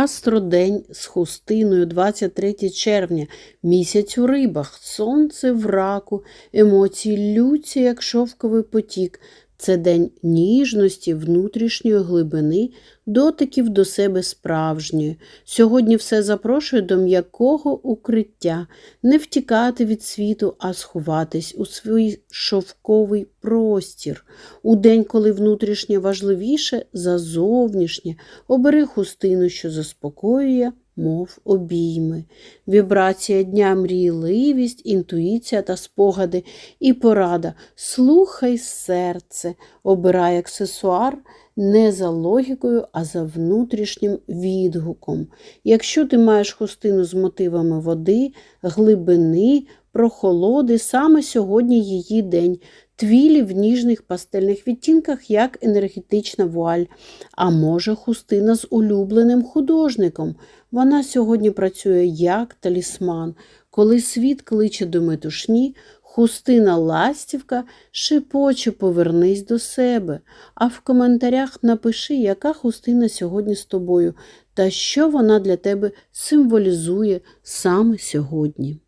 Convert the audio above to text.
Астродень з хустиною 23 червня, місяць у рибах, сонце в раку, емоції люці, як шовковий потік. Це день ніжності, внутрішньої глибини, дотиків до себе справжньої. Сьогодні все запрошує до м'якого укриття, не втікати від світу, а сховатись у свій шовковий простір. У день, коли внутрішнє важливіше за зовнішнє, обери хустину, що заспокоює, мов обійми. Вібрація дня мрійливість, інтуїція та спогади і порада. Слухай серце, обирай аксесуар не за логікою, а за внутрішнім відгуком. Якщо ти маєш хустину з мотивами води, глибини, прохолоди, саме сьогодні її день. Твілі в ніжних пастельних відтінках, як енергетична вуаль, а може хустина з улюбленим художником. Вона сьогодні працює як талісман. Коли світ кличе до метушні, хустина ластівка шипоче повернись до себе. А в коментарях напиши, яка хустина сьогодні з тобою та що вона для тебе символізує саме сьогодні.